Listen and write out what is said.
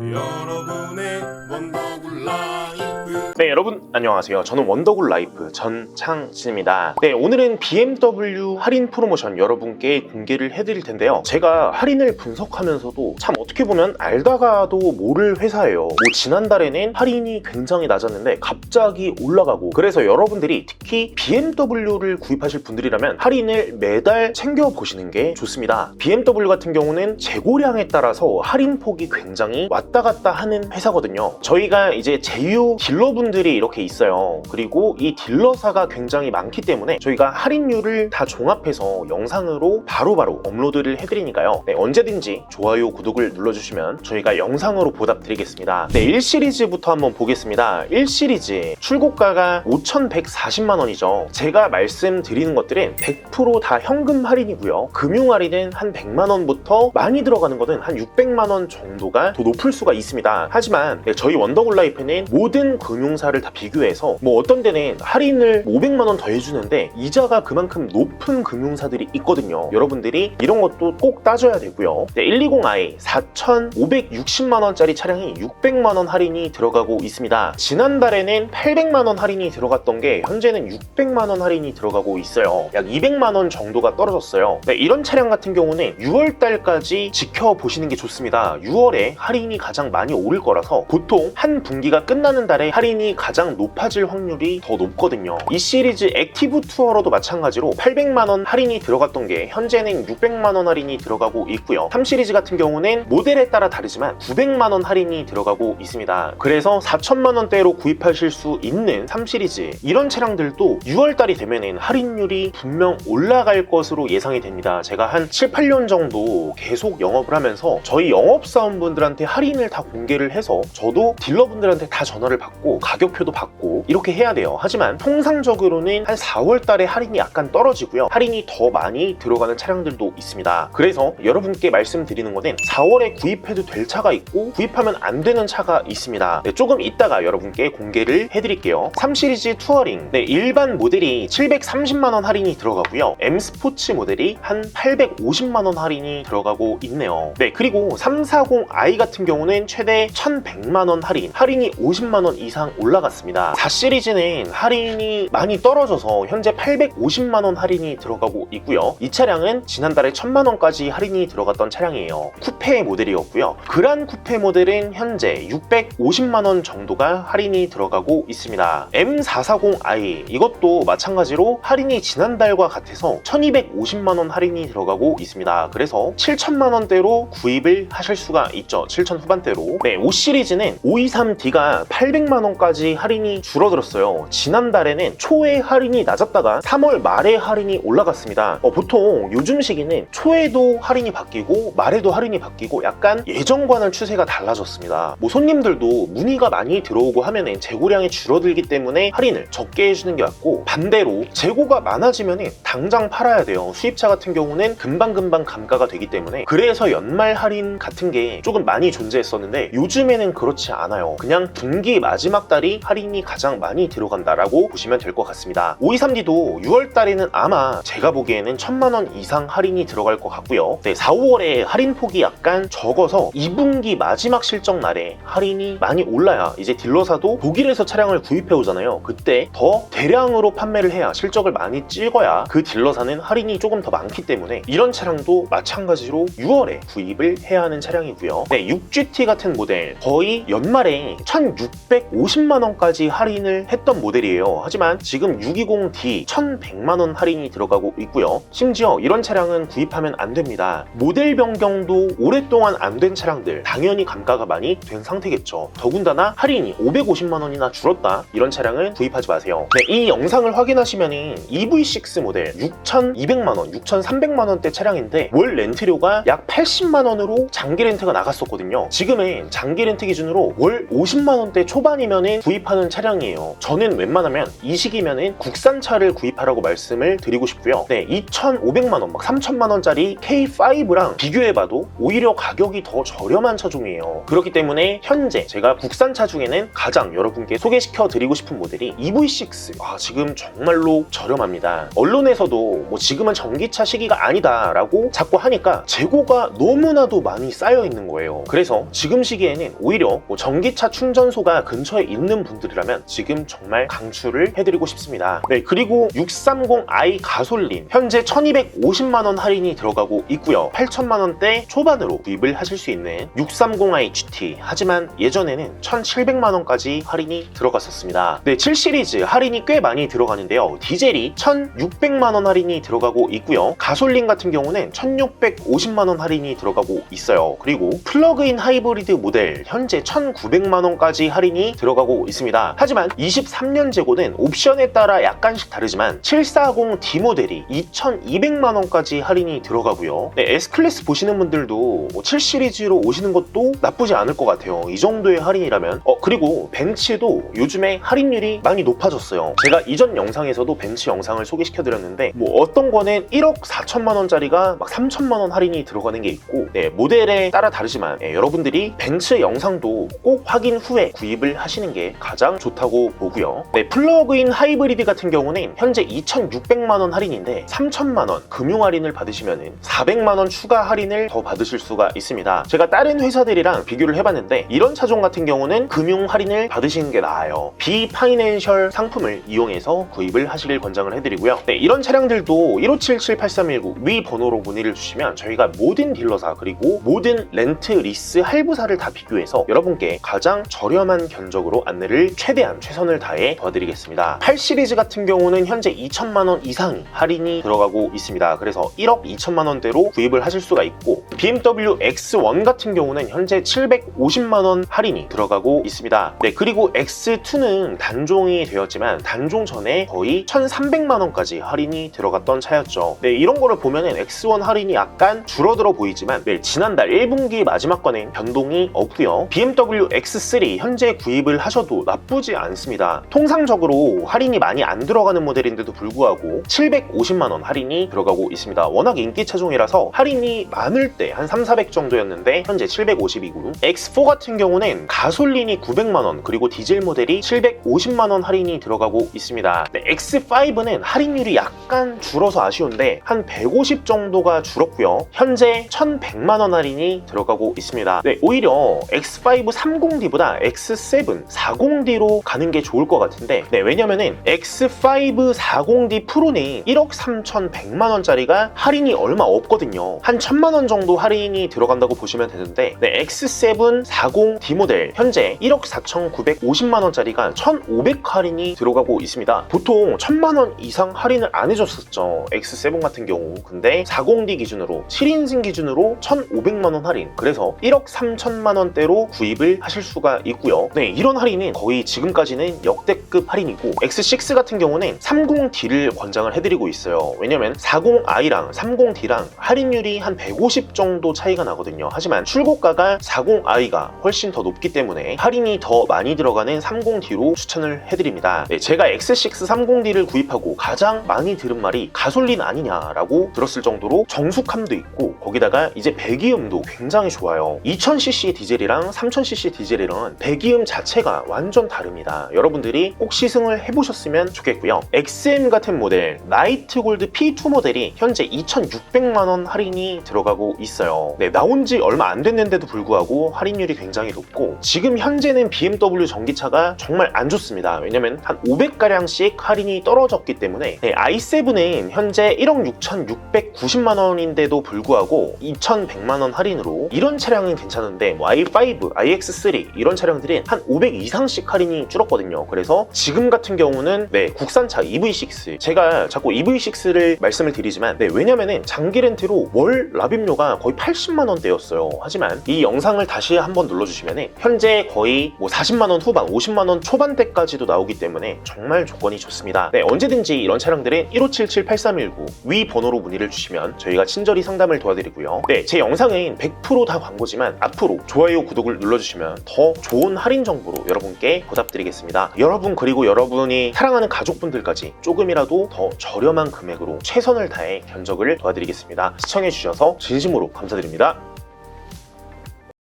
여러분의 원더굴 라이프 네 여러분 안녕하세요. 저는 원더굴 라이프 전창진입니다. 네 오늘은 BMW 할인 프로모션 여러분께 공개를 해드릴 텐데요. 제가 할인을 분석하면서도 참 어떻게 보면 알다가도 모를 회사예요. 뭐 지난달에는 할인이 굉장히 낮았는데 갑자기 올라가고 그래서 여러분들이 특히 BMW를 구입하실 분들이라면 할인을 매달 챙겨보시는 게 좋습니다. BMW 같은 경우는 재고량에 따라서 할인 폭이 굉장히 왔다 갔다 하는 회사거든요. 저희가 이제 제휴 딜러분 들이 이렇게 있어요. 그리고 이 딜러사가 굉장히 많기 때문에 저희가 할인율을 다 종합해서 영상으로 바로 바로 업로드를 해드리니까요. 네, 언제든지 좋아요, 구독을 눌러주시면 저희가 영상으로 보답드리겠습니다. 네, 1시리즈부터 한번 보겠습니다. 1시리즈 출고가가 5,140만 원이죠. 제가 말씀드리는 것들은 100%다 현금 할인이고요. 금융 할인은 한 100만 원부터 많이 들어가는 것은 한 600만 원 정도가 더 높을 수가 있습니다. 하지만 네, 저희 원더골 라이프는 모든 금융 사를 다 비교해서 뭐 어떤 데는 할인을 500만 원 더 해주는데 이자가 그만큼 높은 금융사들이 있거든요. 여러분들이 이런 것도 꼭 따져야 되고요. 네, 120i 4,560만 원짜리 차량이 600만 원 할인이 들어가고 있습니다. 지난달에는 800만 원 할인이 들어갔던 게 현재는 600만 원 할인이 들어가고 있어요. 약 200만 원 정도가 떨어졌어요. 네, 이런 차량 같은 경우는 6월 달까지 지켜보시는 게 좋습니다. 6월에 할인이 가장 많이 오를 거라서 보통 한 분기가 끝나는 달에 할인이 가장 높아질 확률이 더 높거든요. 이 시리즈 액티브 투어로도 마찬가지로 800만원 할인이 들어갔던 게 현재는 600만원 할인이 들어가고 있고요. 3 시리즈 같은 경우는 모델에 따라 다르지만 900만원 할인이 들어가고 있습니다. 그래서 4천만원대로 구입하실 수 있는 3 시리즈 이런 차량들도 6월달이 되면은 할인율이 분명 올라갈 것으로 예상이 됩니다. 제가 한 7, 8년 정도 계속 영업을 하면서 저희 영업사원분들한테 할인을 다 공개를 해서 저도 딜러분들한테 다 전화를 받고 가격 표도 받고 이렇게 해야 돼요. 하지만 통상적으로는 한 4월 달에 할인이 약간 떨어지고요. 할인이 더 많이 들어가는 차량들도 있습니다. 그래서 여러분께 말씀드리는 거는 4월에 구입해도 될 차가 있고 구입하면 안 되는 차가 있습니다. 네, 조금 이따가 여러분께 공개를 해드릴게요. 3 시리즈 투어링 네, 일반 모델이 730만 원 할인이 들어가고요. M 스포츠 모델이 한 850만 원 할인이 들어가고 있네요. 네, 그리고 340i 같은 경우는 최대 1,100만 원 할인, 할인이 50만 원 이상 올라 갔습니다. 4 시리즈는 할인이 많이 떨어져서 현재 850만 원 할인이 들어가고 있고요. 이 차량은 지난달에 1000만 원까지 할인이 들어갔던 차량이에요. 쿠페 모델이었고요. 그란 쿠페 모델은 현재 650만 원 정도가 할인이 들어가고 있습니다. M440i 이것도 마찬가지로 할인이 지난달과 같아서 1250만 원 할인이 들어가고 있습니다. 그래서 7천만 원대로 구입을 하실 수가 있죠. 7천 후반대로. 네, 5 시리즈는 523D가 800만 원까지 할인이 줄어들었어요. 지난달에는 초에 할인이 낮았다가 3월 말에 할인이 올라갔습니다. 어, 보통 요즘 시기는 초에도 할인이 바뀌고 말에도 할인이 바뀌고 약간 예전과는 추세가 달라졌습니다. 뭐 손님들도 문의가 많이 들어오고 하면은 재고량이 줄어들기 때문에 할인을 적게 해주는 게 맞고 반대로 재고가 많아지면은 당장 팔아야 돼요. 수입차 같은 경우는 금방금방 감가가 되기 때문에 그래서 연말 할인 같은 게 조금 많이 존재했었는데 요즘에는 그렇지 않아요. 그냥 분기 마지막 달이 할인이 가장 많이 들어간다라고 보시면 될 것 같습니다. 523D도 6월 달에는 아마 제가 보기에는 1000만 원 이상 할인이 들어갈 것 같고요. 네, 4, 5월에 할인 폭이 약간 적어서 2분기 마지막 실적 날에 할인이 많이 올라야 이제 딜러사도 독일에서 차량을 구입해 오잖아요. 그때 더 대량으로 판매를 해야 실적을 많이 찍어야 그 딜러사는 할인이 조금 더 많기 때문에 이런 차량도 마찬가지로 6월에 구입을 해야 하는 차량이고요. 네, 6GT 같은 모델 거의 연말에 1650만 원까지 할인을 했던 모델이에요. 하지만 지금 620D 1100만 원 할인이 들어가고 있고요. 심지어 이런 차량은 구입하면 안 됩니다. 모델 변경도 오랫동안 안 된 차량들 당연히 감가가 많이 된 상태겠죠. 더군다나 할인이 550만 원이나 줄었다 이런 차량은 구입하지 마세요. 네, 이 영상을 확인하시면 EV6 모델 6,200만 원, 6,300만 원대 차량인데 월 렌트료가 약 80만 원으로 장기 렌트가 나갔었거든요. 지금은 장기 렌트 기준으로 월 50만 원대 초반이면 은 구입하는 차량이에요. 저는 웬만하면 이 시기면은 국산차를 구입하라고 말씀을 드리고 싶고요. 네, 2,500만 원, 막 3천만 원짜리 K5랑 비교해봐도 오히려 가격이 더 저렴한 차종이에요. 그렇기 때문에 현재 제가 국산차 중에는 가장 여러분께 소개시켜 드리고 싶은 모델이 EV6. 아, 지금 정말로 저렴합니다. 언론에서도 뭐 지금은 전기차 시기가 아니다라고 자꾸 하니까 재고가 너무나도 많이 쌓여 있는 거예요. 그래서 지금 시기에는 오히려 뭐 전기차 충전소가 근처에 있는 분들이라면 지금 정말 강추를 해드리고 싶습니다. 네, 그리고 630i 가솔린 현재 1250만 원 할인이 들어가고 있고요. 8천만 원대 초반으로 구입을 하실 수 있는 630i GT 하지만 예전에는 1700만 원까지 할인이 들어갔었습니다. 네, 7 시리즈 할인이 꽤 많이 들어가는데요. 디젤이 1600만 원 할인이 들어가고 있고요. 가솔린 같은 경우는 1650만 원 할인이 들어가고 있어요. 그리고 플러그인 하이브리드 모델 현재 1900만 원까지 할인이 들어가고 있습니다. 하지만 23년 재고는 옵션에 따라 약간씩 다르지만 740D 모델이 2200만 원까지 할인이 들어가고요. 네, S클래스 보시는 분들도 7 시리즈로 오시는 것도 나쁘지 않을 것 같아요. 이 정도의 할인이라면. 어, 그리고 벤츠도 요즘에 할인율이 많이 높아졌어요. 제가 이전 영상에서도 벤츠 영상을 소개시켜드렸는데 뭐 어떤 거는 1억 4천만 원짜리가 막 3천만 원 할인이 들어가는 게 있고 네, 모델에 따라 다르지만 네, 여러분들이 벤츠 영상도 꼭 확인 후에 구입을 하시는 게 가장 좋다고 보고요. 네, 플러그인 하이브리드 같은 경우는 현재 2,600만 원 할인인데 3천만 원 금융 할인을 받으시면은 400만 원 추가 할인을 더 받으실 수가 있습니다. 제가 다른 회사들이랑 비교를 해봤는데 이런 차종 같은 경우는 금융 할인을 받으시는 게 나아요. 비파이낸셜 상품을 이용해서 구입을 하시길 권장을 해드리고요. 네, 이런 차량들도 1577-8319 위 번호로 문의를 주시면 저희가 모든 딜러사 그리고 모든 렌트 리스 할부사를 다 비교해서 여러분께 가장 저렴한 견적으로 안내 를 최대한 최선을 다해 도와드리겠습니다. 8 시리즈 같은 경우는 현재 2천만 원 이상이 할인이 들어가고 있습니다. 그래서 1억 2천만 원대로 구입을 하실 수가 있고 BMW X1 같은 경우는 현재 750만 원 할인이 들어가고 있습니다. 네, 그리고 X2는 단종이 되었지만 단종 전에 거의 1,300만 원까지 할인이 들어갔던 차였죠. 네, 이런 거를 보면은 X1 할인이 약간 줄어들어 보이지만 네, 지난달 1분기 마지막 건엔 변동이 없고요. BMW X3 현재 구입을 하셔도 나쁘지 않습니다. 통상적으로 할인이 많이 안 들어가는 모델인데도 불구하고 750만 원 할인이 들어가고 있습니다. 워낙 인기 차종이라서 할인이 많을 때 한 3, 400 정도였는데 현재 750이고 X4 같은 경우는 가솔린이 900만 원 그리고 디젤 모델이 750만 원 할인이 들어가고 있습니다. 네, X5는 할인율이 약 간 줄어서 아쉬운데 한 150 정도가 줄었고요. 현재 1,100만 원 할인이 들어가고 있습니다. 네, 오히려 X5 30D보다 X7 40D로 가는 게 좋을 것 같은데 네, 왜냐면은 X5 40D 프로는 1억 3,100만 원짜리가 할인이 얼마 없거든요. 한 1,000만 원 정도 할인이 들어간다고 보시면 되는데 네, X7 40D 모델 현재 1억 4,950만 원짜리가 1,500 할인이 들어가고 있습니다. 보통 1,000만 원 이상 할인을 안 해 줬었죠. X7 같은 경우. 근데 40D 기준으로 7인승 기준으로 1,500만 원 할인. 그래서 1억 3천만 원대로 구입을 하실 수가 있고요. 네, 이런 할인은 거의 지금까지는 역대급 할인이고 X6 같은 경우는 30D를 권장을 해드리고 있어요. 왜냐면 40i랑 30D랑 할인율이 한 150 정도 차이가 나거든요. 하지만 출고가가 40i가 훨씬 더 높기 때문에 할인이 더 많이 들어가는 30D로 추천을 해드립니다. 네, 제가 X6 30D를 구입하고 가장 많이 들은 말이 가솔린 아니냐라고 들었을 정도로 정숙함도 있고 거기다가 이제 배기음도 굉장히 좋아요. 2000cc 디젤이랑 3000cc 디젤이랑은 배기음 자체가 완전 다릅니다. 여러분들이 꼭 시승을 해보셨으면 좋겠고요. XM 같은 모델 나이트 골드 P2 모델이 현재 2,600만 원 할인이 들어가고 있어요. 네, 나온 지 얼마 안 됐는데도 불구하고 할인율이 굉장히 높고 지금 현재는 BMW 전기차가 정말 안 좋습니다. 왜냐면 한 500가량씩 할인이 떨어졌기 때문에 네, i7 은 현재 1억 6,690만 원인데도 불구하고 2,100만 원 할인으로 이런 차량은 괜찮은데 뭐 i5, iX3 이런 차량들은 한 500 이상씩 할인이 줄었거든요. 그래서 지금 같은 경우는 네, 국산차 EV6 제가 자꾸 EV6를 말씀을 드리지만 네, 왜냐면은 장기 렌트로 월 납입료가 거의 80만 원대였어요. 하지만 이 영상을 다시 한번 눌러주시면은 현재 거의 뭐 40만 원 후반, 50만 원 초반대까지도 나오기 때문에 정말 조건이 좋습니다. 네, 언제든지 이런 차량들은 1577-8319 위 번호로 문의를 주시면 저희가 친절히 상담을 도와드리고요. 네, 제 영상은 100%다 광고지만 앞으로 좋아요, 구독을 눌러주시면 더 좋은 할인 정보로 여러분께 보답드리겠습니다. 여러분 그리고 여러분이 사랑하는 가족분들까지 조금이라도 더 저렴한 금액으로 최선을 다해 견적을 도와드리겠습니다. 시청해주셔서 진심으로 감사드립니다.